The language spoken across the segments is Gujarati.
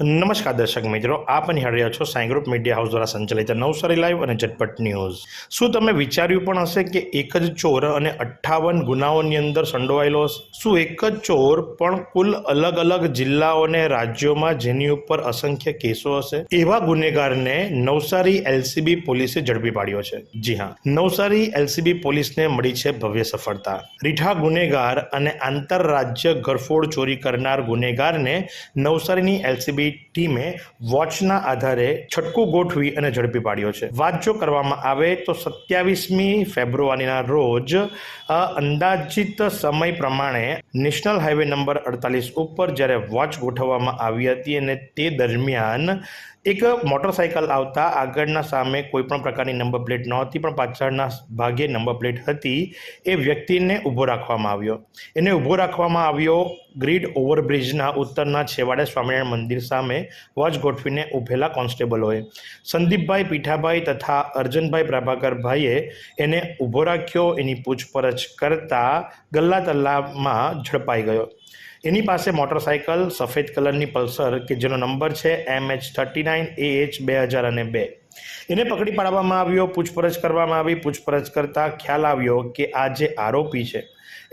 નમસ્કાર દર્શક મિત્રો, આપ નિહાળી રહ્યા છો સાઈ ગ્રુપ મીડિયા હાઉસ દ્વારા સંચાલિત નવસારી લાઈવ અને ઝટપટ ન્યૂઝ. શું તમે વિચાર્યું પણ હશે કે એક જ ચોર અને અઠ્ઠાવન ગુનાઓની અંદર સંડોવાયેલો શું એક જ ચોર પણ કુલ અલગ અલગ જિલ્લાઓ અને રાજ્યોમાં જેની ઉપર અસંખ્ય કેસો હશે? એવા ગુનેગારને નવસારી એલસીબી પોલીસે ઝડપી પાડ્યો છે. જી હા, નવસારી એલસીબી પોલીસને મળી છે ભવ્ય સફળતા. રીઠા ગુનેગાર અને આંતરરાજ્ય ઘરફોડ ચોરી કરનાર ગુનેગારને નવસારીની એલસીબી ટીમે વોચના આધારે છટકું ગોઠવી અને ઝડપી પાડ્યો છે. વાત જો કરવામાં આવે તો સત્યાવીસમી ફેબ્રુઆરીના રોજ અંદાજિત સમય પ્રમાણે નેશનલ હાઈવે નંબર અડતાલીસ ઉપર જ્યારે વોચ ગોઠવવામાં આવી હતી અને તે દરમિયાન એક મોટરસાયકલ આવતા આગળના સામે કોઈ પણ પ્રકારની નંબર પ્લેટ નહોતી, પણ પાછળના ભાગે નંબર પ્લેટ હતી. એ વ્યક્તિને ઊભો રાખવામાં આવ્યો. એને ઊભો રાખવામાં આવ્યો ગ્રીડ ઓવરબ્રિજના ઉત્તરના છેવાડે સ્વામિનારાયણ મંદિર સામે વોચ ગોઠવીને ઊભેલા કોન્સ્ટેબલોએ સંદીપભાઈ પીઠાભાઈ તથા અર્જનભાઈ પ્રભાકરભાઈએ એને ઊભો રાખ્યો. એની પૂછપરછ કરતા ગલ્લા તલ્લામાં ઝડપાઈ ગયો. એની પાસે મોટરસાયકલ, સફેદ કલરની પલ્સર, કે જેનો નંબર છે M H thirty nine A H બે હજાર અને બે. એને પકડી પાડવામાં આવ્યો, પૂછપરછ કરવામાં આવી, પૂછપરછ કરતાં ખ્યાલ આવ્યો કે આ જે આરોપી છે,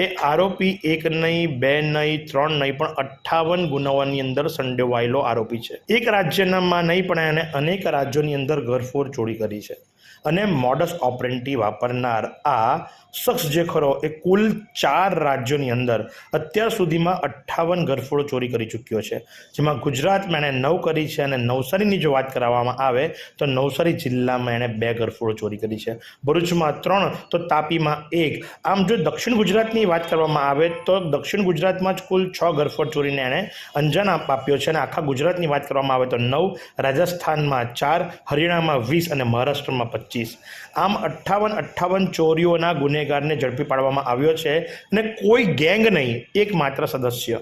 એ આરોપી એક નહીં, બે નહીં, ત્રણ નહીં, પણ અઠ્ઠાવન ગુનાઓની અંદર સંડોવાયેલો આરોપી છે. એક રાજ્યનામાં નહીં, પણ એને અનેક રાજ્યોની અંદર ઘરફોડ ચોરી કરી છે. અને મોડસ ઓપરેન્ટી વાપરનાર આ શખ્સ જે ખરો એ કુલ ચાર રાજ્યોની અંદર અત્યાર સુધીમાં અઠ્ઠાવન ગરફોડો ચોરી કરી ચૂક્યો છે. જેમાં ગુજરાતમાં એણે નવ કરી છે અને નવસારીની જો વાત કરવામાં આવે તો નવસારી જિલ્લામાં એણે બે ગરફોડો ચોરી કરી છે. ભરૂચમાં ત્રણ, તો તાપીમાં એક. આમ જો દક્ષિણ ગુજરાતની વાત કરવામાં આવે તો દક્ષિણ ગુજરાતમાં જ કુલ છ ગરફોડ ચોરીને એણે અંજામ આપ્યો છે અને આખા ગુજરાતની વાત કરવામાં આવે તો નવ, રાજસ્થાનમાં ચાર, હરિયાણામાં વીસ અને મહારાષ્ટ્રમાં પચીસ. આમ અઠ્ઠાવન અઠ્ઠાવન ચોરીઓના ગુનેગારને ઝડપી પાડવામાં આવ્યો છે અને કોઈ ગેંગ નહીં, એકમાત્ર સદસ્ય.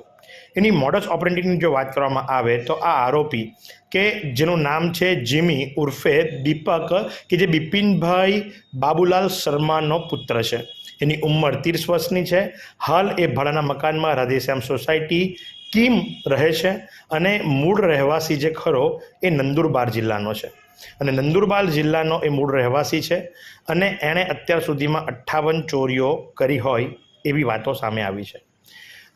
એની મોડસ ઓપરેન્ટિંગની જો વાત કરવામાં આવે તો આ આરોપી કે જેનું નામ છે જીમી ઉર્ફે દીપક કે જે બિપિનભાઈ બાબુલાલ શર્માનો પુત્ર છે. એની ઉંમર ત્રીસ વર્ષની છે. હાલ એ ભાડાના મકાનમાં રાધેશ્યામ સોસાયટી કિમ રહે છે અને મૂળ રહેવાસી જે ખરો એ નંદુરબાર જિલ્લાનો છે. અને નંદુરબાર જિલ્લાનો એ મૂળ રહેવાસી છે અને એણે અત્યાર સુધીમાં અઠ્ઠાવન ચોરીઓ કરી હોય એવી વાતો સામે આવી છે.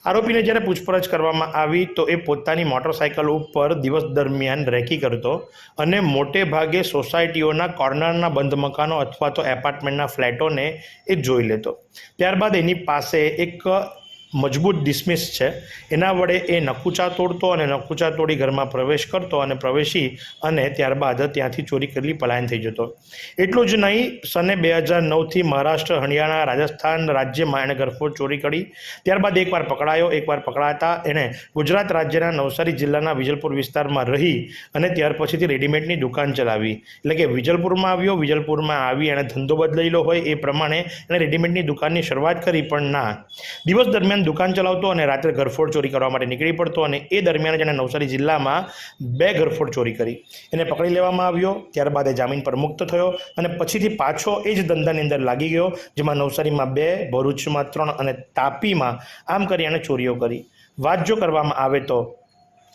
આરોપીને જ્યારે પૂછપરછ કરવામાં આવી તો એ પોતાની મોટરસાયકલ ઉપર દિવસ દરમિયાન રેકી કરતો અને મોટે ભાગે સોસાયટીઓના કોર્નરના બંધ મકાનો અથવા તો એપાર્ટમેન્ટના ફ્લેટોને એ જોઈ લેતો. ત્યારબાદ એની પાસે એક મજબૂત ડિસમિસ છે. એના વડે એ નકુચા તોડતો અને નકુચા તોડી ઘરમાં પ્રવેશ કરતો અને પ્રવેશી અને ત્યારબાદ ત્યાંથી ચોરી કરેલી, પલાયન થઈ જતો. એટલું જ નહીં, સને બે હજાર નવથી મહારાષ્ટ્ર, હરિયાણા, રાજસ્થાન રાજ્યમાં એણે ઘરફોડ ચોરી કરી. ત્યારબાદ એકવાર પકડાયો, એકવાર પકડાતા એણે ગુજરાત રાજ્યના નવસારી જિલ્લાના વિજલપુર વિસ્તારમાં રહી અને ત્યાર પછીથી રેડીમેડની દુકાન ચલાવી. એટલે કે વિજલપુરમાં આવ્યો, વિજલપુરમાં આવી, એણે ધંધો બદલેલો હોય એ પ્રમાણે એણે રેડીમેડની દુકાનની શરૂઆત કરી, પણ ના. દિવસ દરમિયાન દુકાન ચલાવતો અને રાત્રે ઘરફોડ ચોરી કરવા માટે નીકળી પડતો અને એ દરમિયાન જેણે નવસારી જિલ્લામાં બે ઘરફોડ ચોરી કરી. એને પકડી લેવામાં આવ્યો, ત્યારબાદ એ જામીન પર મુક્ત થયો અને પછીથી પાછો એ જ ધંધાની અંદર લાગી ગયો, જેમાં નવસારીમાં બે, ભરૂચમાં ત્રણ અને તાપીમાં આમ કરી એણે ચોરીઓ કરી. વાત જો કરવામાં આવે તો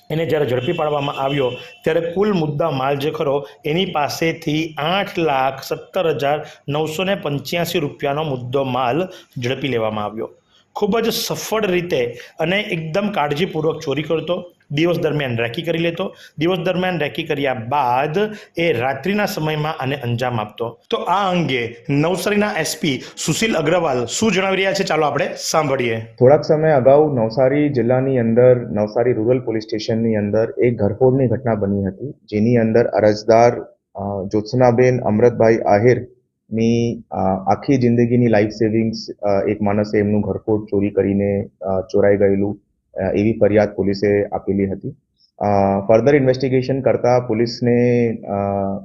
એને જ્યારે ઝડપી પાડવામાં આવ્યો, ત્યારે કુલ મુદ્દા માલ જે ખરો એની પાસેથી આઠ લાખ સત્તર હજાર નવસો પંચ્યાસી રૂપિયાનો મુદ્દો માલ ઝડપી લેવામાં આવ્યો. ખૂબ જ સફળ રીતે અને એકદમ કાળજીપૂર્વક ચોરી કરતો, દિવસ દરમિયાન રેકી કરી લેતો, દિવસ દરમિયાન રેકી કર્યા બાદ એ રાત્રિના સમયમાં આને અંજામ આપતો. તો આ અંગે નવસારીના એસપી સુશીલ અગ્રવાલ શું જણાવી રહ્યા છે ચાલો આપણે સાંભળીએ. થોડાક સમય અગાઉ નવસારી જિલ્લાની અંદર, નવસારી રૂરલ પોલીસ સ્ટેશનની અંદર એક ઘરફોડની ઘટના બની હતી, જેની અંદર અરજદાર જ્યોત્સનાબેન અમૃતભાઈ આહિરની અ, આખી જિંદગીની લાઈફ સેવિંગ્સ એક માણસે એમનું ઘરકોટ ચોરી કરીને ચોરાઈ ગયેલું એવી ફરિયાદ પોલીસે આપેલી હતી. ફર્ધર ઇન્વેસ્ટિગેશન કરતા પોલીસને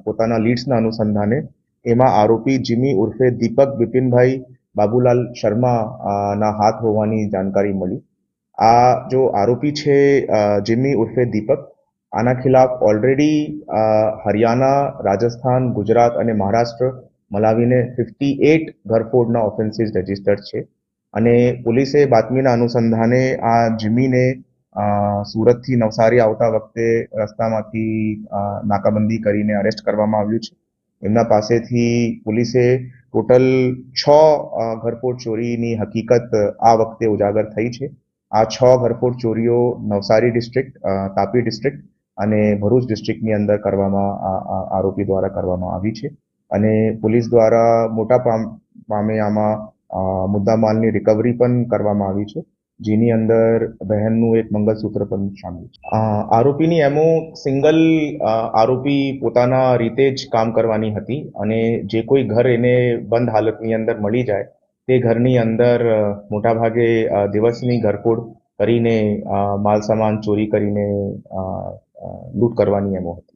પોતાના લીડ્સના અનુસંધાને એમાં આરોપી જીમી ઉર્ફે દીપક બિપિનભાઈ બાબુલાલ શર્મા ના હાથ હોવાની જાણકારી મળી. આ જો આરોપી છે જીમી ઉર્ફે દીપક આના ખિલાફ ઓલરેડી હરિયાણા રાજસ્થાન ગુજરાત અને મહારાષ્ટ્ર મલાવીને ફિફ્ટી એટ ઘરફોડના ઓફેન્સીસ રજીસ્ટર્ડ છે. અને પોલીસે બાતમીના અનુસંધાને આ જીમીને સુરતથી નવસારી આવતા વખતે રસ્તામાંથી નાકાબંધી કરીને અરેસ્ટ કરવામાં આવ્યું છે. એમના પાસેથી પોલીસે ટોટલ છ ઘરફોડ ચોરીની હકીકત આ વખતે ઉજાગર થઈ છે. આ છ ઘરફોડ ચોરીઓ નવસારી ડિસ્ટ્રિક્ટ તાપી ડિસ્ટ્રિક્ટ અને ભરૂચ ડિસ્ટ્રિક્ટની અંદર કરવામાં આરોપી દ્વારા કરવામાં આવી છે. અને પોલીસ દ્વારા મોટા પામ- આમાં મુદ્દામાલની રિકવરી પણ કરવામાં આવી છે, જેની અંદર બહેનનું એક મંગલસૂત્ર પણ શામેલ છે. આરોપીની એમો સિંગલ આરોપી પોતાના રીતે જ કામ કરવાની હતી અને જે કોઈ ઘર એને બંધ હાલતની અંદર મળી જાય, તે ઘરની અંદર મોટાભાગે દિવસની ઘરફોડ કરીને માલ સામાન ચોરી કરીને લૂંટ કરવાની એમો હતી.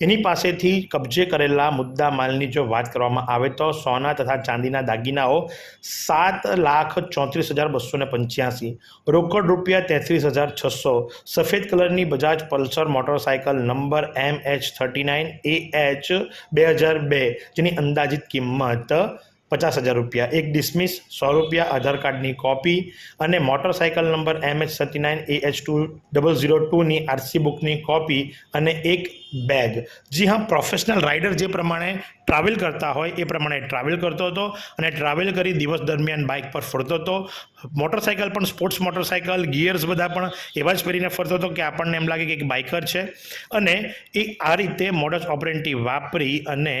એની પાસેથી કબજે કરેલા મુદ્દા માલની જો વાત કરવામાં આવે તો સોના તથા ચાંદીના દાગીનાઓ સાત લાખ ચોત્રીસ હજાર બસો ને પંચ્યાસી, રોકડ રૂપિયા તેત્રીસ હજાર છસો, સફેદ કલરની Bajaj Pulsar motorcycle number M H thirty nine A H બે હજાર બે, જેની અંદાજિત કિંમત પચાસ હજાર રૂપિયા. એક ડિસમિસ સો રૂપિયા, આધાર કાર્ડની કોપી અને motorcycle number M H thirty nine A H two double zero ટુની RC બુકની કોપી અને એક બેગ જી હા પ્રોફેશનલ રાઇડર જે પ્રમાણે ટ્રાવેલ કરતા હોય, એ પ્રમાણે ટ્રાવેલ કરતો હતો અને ટ્રાવેલ કરી દિવસ દરમિયાન બાઇક પર ફરતો હતો. મોટરસાયકલ પણ સ્પોર્ટ્સ મોટરસાયકલ ગિયર્સ બધા પણ એવા જ પહેરીને ફરતો હતો કે આપણને એમ લાગે કે એક બાઇકર છે. અને એ આ રીતે મોડસ ઓપરેન્ટી વાપરી અને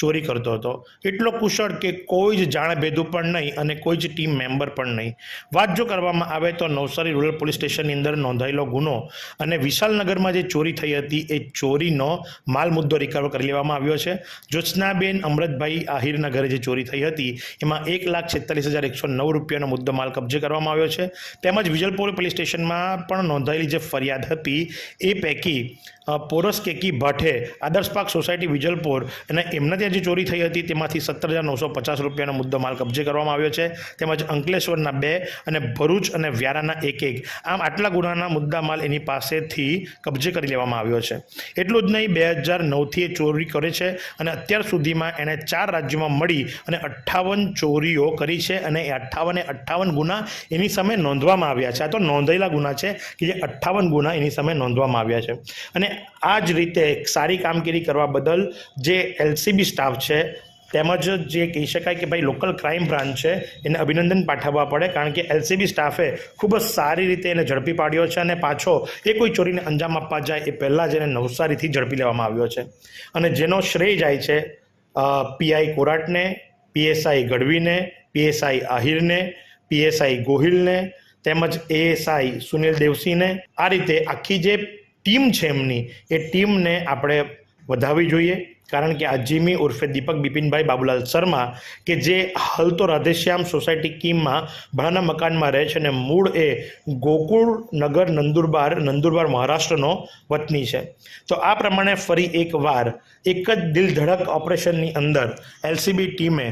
ચોરી કરતો હતો. એટલો કુશળ કે કોઈ જ જાણે ભેદું પણ નહીં અને કોઈ જ ટીમ મેમ્બર પણ નહીં. વાત જો કરવામાં આવે તો નવસારી રૂરલ પોલીસ સ્ટેશનની અંદર નોંધાયેલો ગુનો અને વિશાલનગરમાં જે ચોરી થઈ હતી, એ ચોરીનો માલ મુદ્દો રિકવર કરી લેવામાં આવ્યો છે. જ્યોત્સનાબેન અમૃતભાઈ આહિરના ઘરે જે ચોરી થઈ હતી, એમાં એક લાખ છેતાલીસ હજાર એકસો નવ રૂપિયાનો મુદ્દો માલ કબજે કરવામાં આવ્યો છે. તેમજ વિજલપોર પોલીસ સ્ટેશનમાં પણ નોંધાયેલી જે ફરિયાદ હતી, એ પૈકી પોરસ કેકી ભાઠે આદર્શ પાર્ક સોસાયટી વિજલપોર અને એમના ત્યાં જે ચોરી થઈ હતી તેમાંથી સત્તર હજાર નવસો પચાસ રૂપિયાનો મુદ્દો માલ કબજે કરવામાં આવ્યો છે. તેમજ અંકલેશ્વરના બે અને ભરૂચ અને વ્યારાના એક એક. આમ આટલા ગુનાના મુદ્દા માલ એની પાસેથી કબજે કરી લેવામાં આવ્યો છે. એટલું જ નહીં, બે હજાર નવથી એ ચોરી કરે છે અને અત્યાર સુધીમાં એણે ચાર રાજ્યોમાં મળી અને અઠ્ઠાવન ચોરીઓ કરી છે અને એ અઠ્ઠાવને અઠ્ઠાવન ગુના એની સામે નોંધવામાં આવ્યા છે. આ તો નોંધાયેલા ગુના છે કે જે અઠ્ઠાવન ગુના એની સામે નોંધવામાં આવ્યા છે. અને આ જ રીતે સારી કામગીરી કરવા બદલ જે એલસીબી સ્ટાફ છે, તેમજ જે કહી શકાય કે ભાઈ લોકલ ક્રાઇમ બ્રાન્ચ છે, એને અભિનંદન પાઠવવા પડે, કારણ કે એલસીબી સ્ટાફે ખૂબ જ સારી રીતે એને ઝડપી પાડ્યો છે અને પાછો એ કોઈ ચોરીને અંજામ આપવા જાય એ પહેલાં જ એને નવસારીથી ઝડપી લેવામાં આવ્યો છે. અને જેનો શ્રેય જાય છે પીઆઈ કોરાટને, પીએસઆઈ ગઢવીને, પીએસઆઈ આહિરને, પીએસઆઈ ગોહિલને, તેમજ એએસઆઈ સુનિલ દેવસિંહને આ રીતે આખી જે ટીમ છે એમની, એ ટીમને આપણે વધાવવી જોઈએ. કારણ કે આ જીમી ઉર્ફે દીપક બિપિનભાઈ બાબુલાલ શર્મા કે જે હાલ તો રાધેશ્યામ સોસાયટી કીમમાં ભાડાના મકાનમાં રહે છે અને મૂળ એ ગોકુળ નગર નંદુરબાર નંદુરબાર મહારાષ્ટ્રનો વતની છે. તો આ પ્રમાણે ફરી એકવાર એક જ દિલ ધડક ઓપરેશનની અંદર એલસીબી ટીમે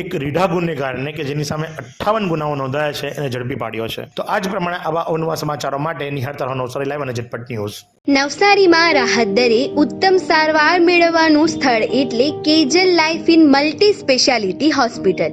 એક રીઢા ગુનેગારને કે જેની સામે અઠ્ઠાવન ગુનાઓ નોંધાયા છે એને ઝડપી પાડ્યો છે. તો આ જ પ્રમાણે આવા અવનવા સમાચારો માટે નિહાળતા રહો નવસારી લાઈવ અને ઝટપટ ન્યૂઝ. નવસારીમાં રાહત દરે ઉત્તમ સારવાર મેળવવાનું સ્થળ એટલે Kejal life in multi speciality hospital.